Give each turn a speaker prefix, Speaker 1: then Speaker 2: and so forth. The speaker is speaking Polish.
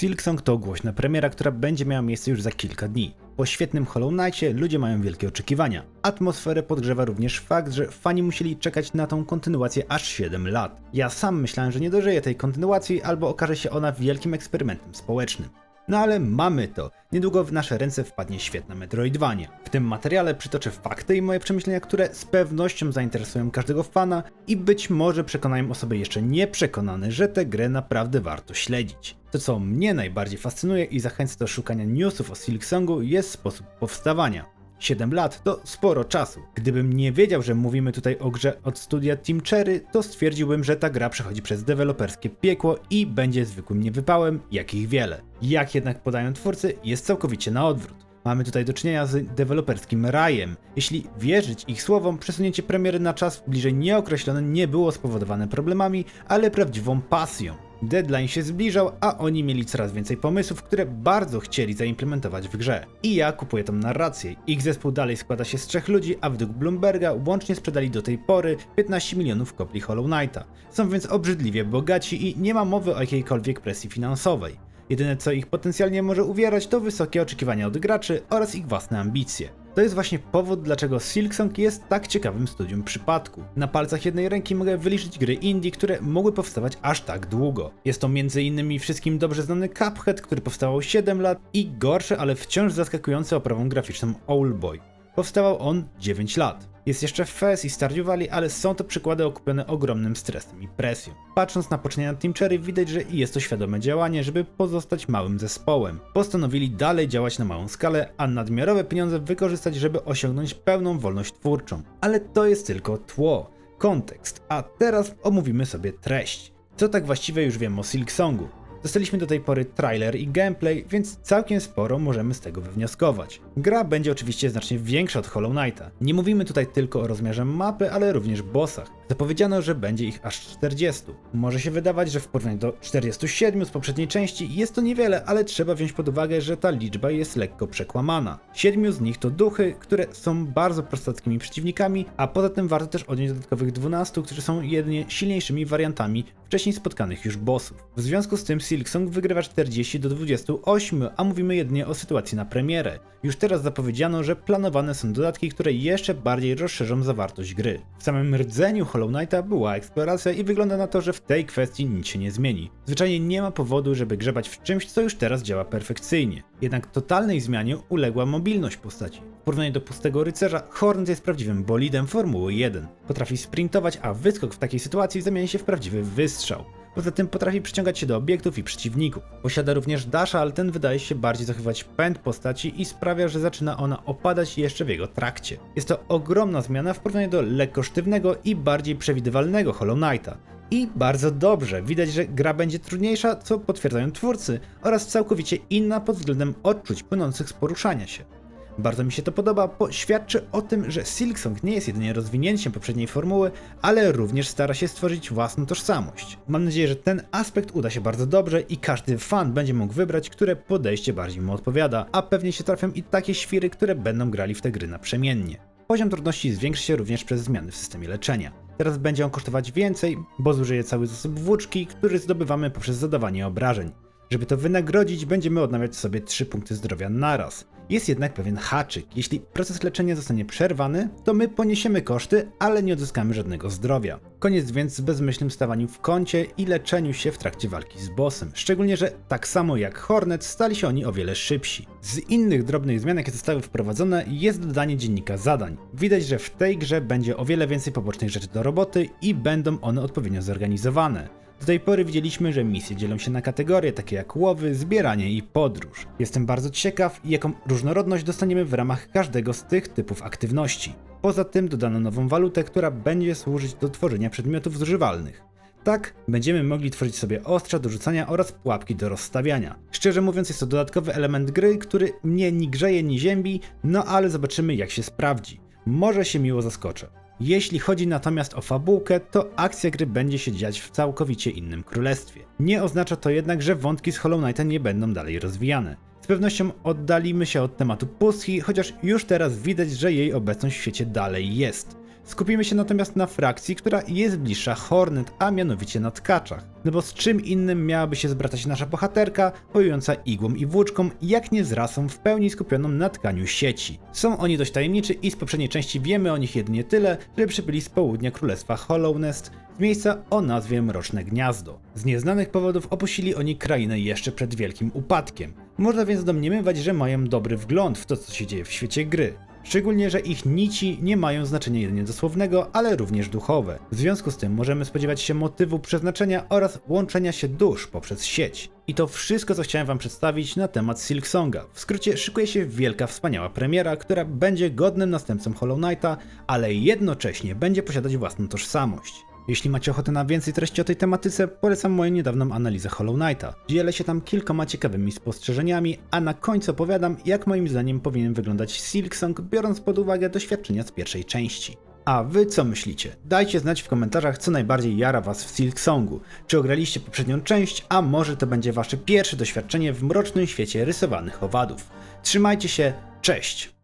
Speaker 1: Silksong to głośna premiera, która będzie miała miejsce już za kilka dni. Po świetnym Hollow Knightie ludzie mają wielkie oczekiwania. Atmosferę podgrzewa również fakt, że fani musieli czekać na tą kontynuację aż 7 lat. Ja sam myślałem, że nie dożyję tej kontynuacji albo okaże się ona wielkim eksperymentem społecznym. No ale mamy to. Niedługo w nasze ręce wpadnie świetna Metroidvania. W tym materiale przytoczę fakty i moje przemyślenia, które z pewnością zainteresują każdego fana i być może przekonają osoby jeszcze nieprzekonane, że tę grę naprawdę warto śledzić. To co mnie najbardziej fascynuje i zachęca do szukania newsów o Silksongu jest sposób powstawania. 7 lat to sporo czasu. Gdybym nie wiedział, że mówimy tutaj o grze od studia Team Cherry, to stwierdziłbym, że ta gra przechodzi przez deweloperskie piekło i będzie zwykłym niewypałem, jakich wiele. Jak jednak podają twórcy, jest całkowicie na odwrót. Mamy tutaj do czynienia z deweloperskim rajem. Jeśli wierzyć ich słowom, przesunięcie premiery na czas bliżej nieokreślony nie było spowodowane problemami, ale prawdziwą pasją. Deadline się zbliżał, a oni mieli coraz więcej pomysłów, które bardzo chcieli zaimplementować w grze. I ja kupuję tą narrację. Ich zespół dalej składa się z trzech ludzi, a według Bloomberga łącznie sprzedali do tej pory 15 milionów kopii Hollow Knighta. Są więc obrzydliwie bogaci i nie ma mowy o jakiejkolwiek presji finansowej. Jedyne co ich potencjalnie może uwierać to wysokie oczekiwania od graczy oraz ich własne ambicje. To jest właśnie powód, dlaczego Silksong jest tak ciekawym studium przypadku. Na palcach jednej ręki mogę wyliczyć gry indie, które mogły powstawać aż tak długo. Jest to m.in. wszystkim dobrze znany Cuphead, który powstawał 7 lat i gorszy, ale wciąż zaskakujący oprawą graficzną Owlboy. Powstawał on 9 lat. Jest jeszcze Fez i Stardew Valley, ale są to przykłady okupione ogromnym stresem i presją. Patrząc na poczynania Team Cherry widać, że jest to świadome działanie, żeby pozostać małym zespołem. Postanowili dalej działać na małą skalę, a nadmiarowe pieniądze wykorzystać, żeby osiągnąć pełną wolność twórczą. Ale to jest tylko tło, kontekst, a teraz omówimy sobie treść. Co tak właściwie już wiem o Silksongu? Dostaliśmy do tej pory trailer i gameplay, więc całkiem sporo możemy z tego wywnioskować. Gra będzie oczywiście znacznie większa od Hollow Knighta. Nie mówimy tutaj tylko o rozmiarze mapy, ale również bossach. Zapowiedziano, że będzie ich aż 40. Może się wydawać, że w porównaniu do 47 z poprzedniej części jest to niewiele, ale trzeba wziąć pod uwagę, że ta liczba jest lekko przekłamana. Siedmiu z nich to duchy, które są bardzo prostackimi przeciwnikami, a poza tym warto też odnieść dodatkowych 12, którzy są jedynie silniejszymi wariantami wcześniej spotkanych już bossów. W związku z tym Silksong wygrywa 40 do 28, a mówimy jedynie o sytuacji na premierę. Już teraz zapowiedziano, że planowane są dodatki, które jeszcze bardziej rozszerzą zawartość gry. W samym rdzeniu Hollow Knighta była eksploracja i wygląda na to, że w tej kwestii nic się nie zmieni. Zwyczajnie nie ma powodu, żeby grzebać w czymś, co już teraz działa perfekcyjnie. Jednak totalnej zmianie uległa mobilność postaci. W porównaniu do pustego rycerza, Hornet jest prawdziwym bolidem Formuły 1. Potrafi sprintować, a wyskok w takiej sytuacji zamieni się w prawdziwy wystrzał. Poza tym potrafi przyciągać się do obiektów i przeciwników. Posiada również dasha, ale ten wydaje się bardziej zachowywać pęd postaci i sprawia, że zaczyna ona opadać jeszcze w jego trakcie. Jest to ogromna zmiana w porównaniu do lekko sztywnego i bardziej przewidywalnego Hollow Knighta. I bardzo dobrze, widać, że gra będzie trudniejsza, co potwierdzają twórcy, oraz całkowicie inna pod względem odczuć płynących z poruszania się. Bardzo mi się to podoba, bo świadczy o tym, że Silksong nie jest jedynie rozwinięciem poprzedniej formuły, ale również stara się stworzyć własną tożsamość. Mam nadzieję, że ten aspekt uda się bardzo dobrze i każdy fan będzie mógł wybrać, które podejście bardziej mu odpowiada, a pewnie się trafią i takie świry, które będą grali w te gry naprzemiennie. Poziom trudności zwiększy się również przez zmiany w systemie leczenia. Teraz będzie on kosztować więcej, bo zużyje cały zasób włóczki, który zdobywamy poprzez zadawanie obrażeń. Żeby to wynagrodzić, będziemy odnawiać sobie 3 punkty zdrowia naraz. Jest jednak pewien haczyk. Jeśli proces leczenia zostanie przerwany, to my poniesiemy koszty, ale nie odzyskamy żadnego zdrowia. Koniec więc z bezmyślnym stawaniu w kącie i leczeniu się w trakcie walki z bossem. Szczególnie, że tak samo jak Hornet stali się oni o wiele szybsi. Z innych drobnych zmian, jakie zostały wprowadzone, jest dodanie dziennika zadań. Widać, że w tej grze będzie o wiele więcej pobocznych rzeczy do roboty i będą one odpowiednio zorganizowane. Do tej pory widzieliśmy, że misje dzielą się na kategorie takie jak łowy, zbieranie i podróż. Jestem bardzo ciekaw, jaką różnorodność dostaniemy w ramach każdego z tych typów aktywności. Poza tym dodano nową walutę, która będzie służyć do tworzenia przedmiotów zużywalnych. Tak, będziemy mogli tworzyć sobie ostrza do rzucania oraz pułapki do rozstawiania. Szczerze mówiąc, jest to dodatkowy element gry, który mnie ni grzeje, ni ziębi, no ale zobaczymy jak się sprawdzi. Może się miło zaskoczę. Jeśli chodzi natomiast o fabułkę, to akcja gry będzie się dziać w całkowicie innym królestwie. Nie oznacza to jednak, że wątki z Hollow Knighta nie będą dalej rozwijane. Z pewnością oddalimy się od tematu pustki, chociaż już teraz widać, że jej obecność w świecie dalej jest. Skupimy się natomiast na frakcji, która jest bliższa Hornet, a mianowicie na tkaczach. No bo z czym innym miałaby się zbratać nasza bohaterka, wojująca igłą i włóczką, jak nie z rasą w pełni skupioną na tkaniu sieci. Są oni dość tajemniczy i z poprzedniej części wiemy o nich jedynie tyle, że przybyli z południa królestwa Hollow Nest, z miejsca o nazwie Mroczne Gniazdo. Z nieznanych powodów opuścili oni krainę jeszcze przed wielkim upadkiem. Można więc domniemywać, że mają dobry wgląd w to, co się dzieje w świecie gry. Szczególnie, że ich nici nie mają znaczenia jedynie dosłownego, ale również duchowe. W związku z tym możemy spodziewać się motywu przeznaczenia oraz łączenia się dusz poprzez sieć. I to wszystko, co chciałem wam przedstawić na temat Silksonga. W skrócie szykuje się wielka, wspaniała premiera, która będzie godnym następcą Hollow Knighta, ale jednocześnie będzie posiadać własną tożsamość. Jeśli macie ochotę na więcej treści o tej tematyce, polecam moją niedawną analizę Hollow Knighta. Dzielę się tam kilkoma ciekawymi spostrzeżeniami, a na końcu opowiadam, jak moim zdaniem powinien wyglądać Silksong, biorąc pod uwagę doświadczenia z pierwszej części. A wy co myślicie? Dajcie znać w komentarzach, co najbardziej jara was w Silksongu. Czy ograliście poprzednią część, a może to będzie wasze pierwsze doświadczenie w mrocznym świecie rysowanych owadów. Trzymajcie się, cześć!